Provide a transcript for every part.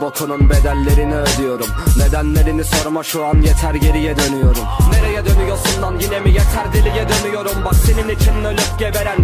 bokunun bedellerini ödüyorum. Nedenlerini sorma şu an yeter geriye dönüyorum. Nereye dönüyorsun lan? Yine mi yeter? Deliye dönüyorum. Bak senin için ölüp geberen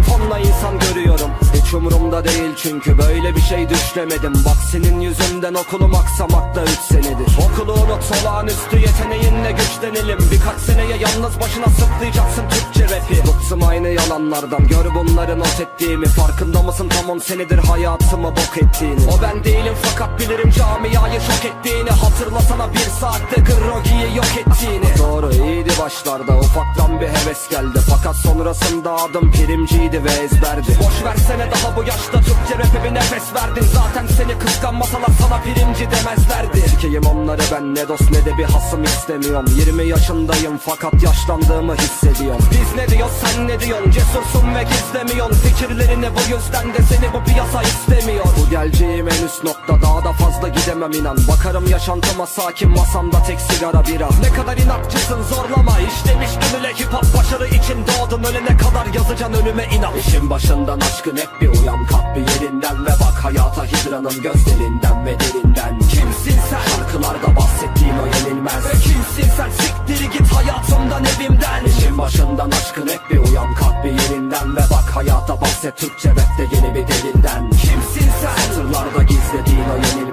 değil çünkü böyle bir şey düşlemedim. Bak senin yüzünden okulum aksamakta 3 senedir. Okulu unut olağanüstü yeteneğinle güçlenelim. Birkaç seneye yalnız başına sırtlayacaksın Türkçe rapi. Bıktım aynı yalanlardan. Gör bunları not ettiğimi. Farkında mısın? Tam 10 senedir hayatımı bok ettiğini. O ben değilim fakat bilirim camiayı şok ettiğini. Hatırlasana bir saatte Grogi'yi yok ettiğini. Doğru iyiydi başlarda ufaktan bir heves geldi. Fakat sonrasında adım primciydi ve ezberdi. Boş versene daha bu yaşta Türkçe rap'e bir nefes verdin. Zaten seni kıskanmasalar sana primci demezlerdi. Sikeyim onları ben ne dost ne de bir hasım istemiyorum. 20 yaşındayım fakat yaşlandığımı hissediyorum. Biz ne diyoruz sen ne diyorsun? Cesursun ve gizlemiyorsun. Fikirlerini bu yüzden de seni bu piyasa istemiyor geleceğim en üst nokta. Daha da fazla gidemem inan. Bakarım yaşantıma sakin masamda tek sigara bira Ne kadar inatçısın zorlama. İşlemiş gönüle hip hop başarı için doğdun. Ölene kadar yazacan önüme inan. İşin başından aşkın hep bir uyan. Kalk bir yerinden Ve bak hayata hidranın gözlerinden ve derinden. Kimsin sen? Şarkılarda bahsettiğin o yenilmez. Ve kimsin sen? Siktiri git hayatımdan evimden. İşin başından aşkın hep bir uyan. Kalk bir yerinden Ve bak hayata bahset. Türkçe rapte yeni bir derinden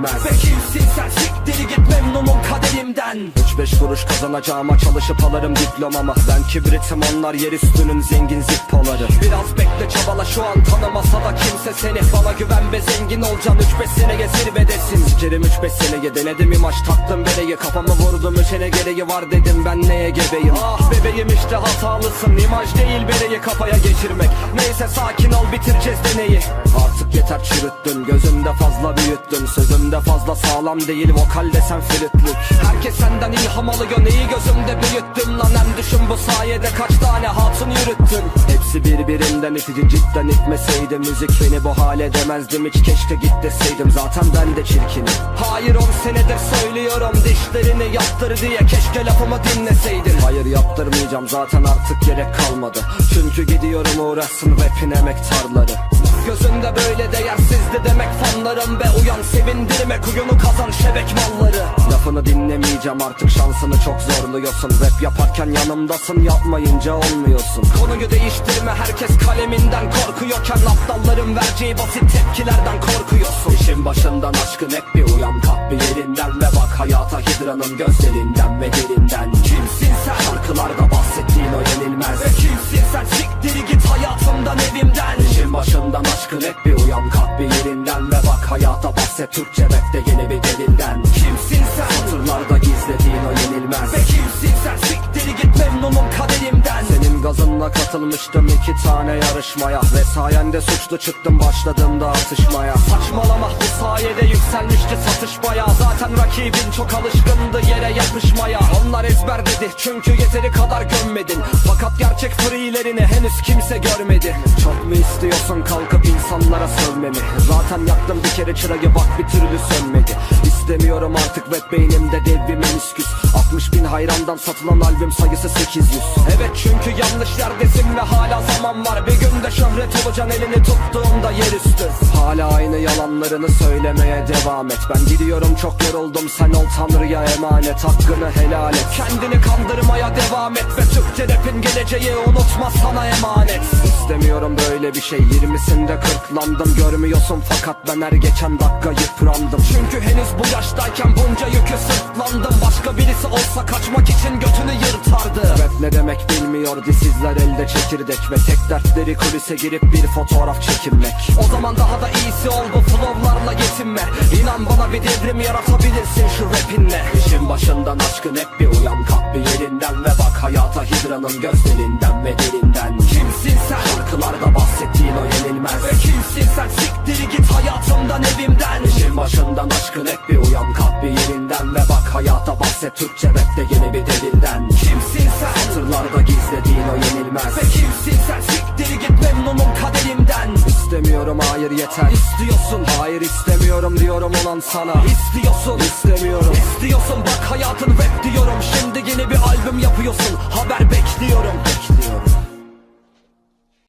yenilmez Ve kimsin sen? Siktiri git memnunum kaderimden 3-5 kuruş kazanacağıma çalışıp alırım diplomamı. Ben kibritim onlar yer üstünün zengin zippoları. Biraz bekle çabala şu an tanımasa da kimse seni. Bana güven ve zengin olacaksın 3-5 seneye zirvedesin Sikerim 3-5 seneye denedim imaj taktım bereyi Kafamı vurdum üçene gereği var dedim ben neye gebeyim? Ah bebeğim işte hatalısın imaj değil bereyi kafaya geçirmek. Neyse sakin ol bitireceğiz deneyi. Artık yeter çürüttün gözümde fazla büyüttün Sözümde fazla sağlam değil vokalde sen flütlük Herkes senden ilham alıyor neyi gözümde büyüttüm Lan? Hem düşün bu sayede kaç tane hatun yürüttün Hepsi birbirinden itici cidden itmeseydi Müzik beni bu hale demezdim. Hiç keşke git deseydim Zaten ben de çirkinim. Hayır on senedir söylüyorum dişlerini yaptır diye Keşke lafımı dinleseydin. Hayır yaptırmayacağım zaten artık gerek kalmadı. Çünkü gidiyorum uğraşsın rapin emektarları Gözünde böyle değersizdi demek fanlarım Ve uyan sevindirme kuyunu kazan şebek malları. Lafını dinlemeyeceğim artık şansını çok zorluyorsun. Rap yaparken yanımdasın yapmayınca olmuyorsun. Konuyu değiştirme herkes kaleminden korkuyorken Aptalların vereceği basit tepkilerden korkuyorsun. İşin başından aşkın hep bir uyan kalk bir yerinden Ve bak hayata hidranın gözlerinden ve derinden. Kimsin Türkçe rapte yeni bir derinden Kimsin sen? Satırlarda gizlediğin o yenilmez. Ve kimsin sen? Siktiri git memnunum kaderimden. Senin gazınla katılmıştım iki tane yarışmaya. Ve sayende suçlu çıktım başladığımda atışmaya. Saçmalama bu sayede yükselmişti satış baya Zaten rakibin çok alışkındı yere yapışmaya. Onlar ezber dedi çünkü yeteri kadar gömmedin. Fakat gerçek free'lerini henüz kimse görmedi sövmemi Zaten yaktım bir kere çırayı bak bir türlü sönmedi. İstemiyorum artık rap beynimde dev bir menisküs 60 bin hayrandan satılan albüm sayısı 800 Evet çünkü yanlış yerdesin ve hala zaman var. Bir günde şöhret olacaksın elini tuttuğumda yerüstü Hala aynı yalanlarını söylemeye devam et. Ben gidiyorum çok yoruldum. Sen ol tanrıya emanet. Hakkını helal et. Kendini kandırmaya devam et Ve Türkçe rapin geleceği unutma sana emanet. İstemiyorum böyle bir şey. Yirmisinde kırklandım görmüyorsun Fakat ben her geçen dakika yıprandım Çünkü henüz bu yaştayken bunca yükü sırtlandım. Başka birisi olsa kaçmak için götünü yırtardı. Rap ne demek bilmiyor disizler elde çekirdek Ve tek dertleri kulise girip bir fotoğraf çekinmek O zaman daha da iyisi ol bu flowlarla yetinme. İnan bana bir devrim yaratabilirsin şu rapinle. İşin başından aşkın hep bir uyan kalk bir yerinden Ve bak hayata hidranın gözlerinden ve derinden. Kimsin sen? Şarkılarda bahsettiğin o yenilmez kimsin sen? Siktiri git hayatımdan evimden. İşin başından aşkın hep bir uyan kalk bir yerinden. Ve bak hayata bahset Türkçe rapte yeni bir derinden Kimsin sen? Satırlarda gizlediğin o yenilmez. Ve kimsin sen? Siktiri git memnunum kaderimden. İstemiyorum hayır yeter. İstiyorsun. Hayır istemiyorum diyorum ulan sana. İstiyorsun. İstemiyorum. İstiyorsun. Bak hayatın rap diyorum. Şimdi yeni bir albüm yapıyorsun. Haber bekliyorum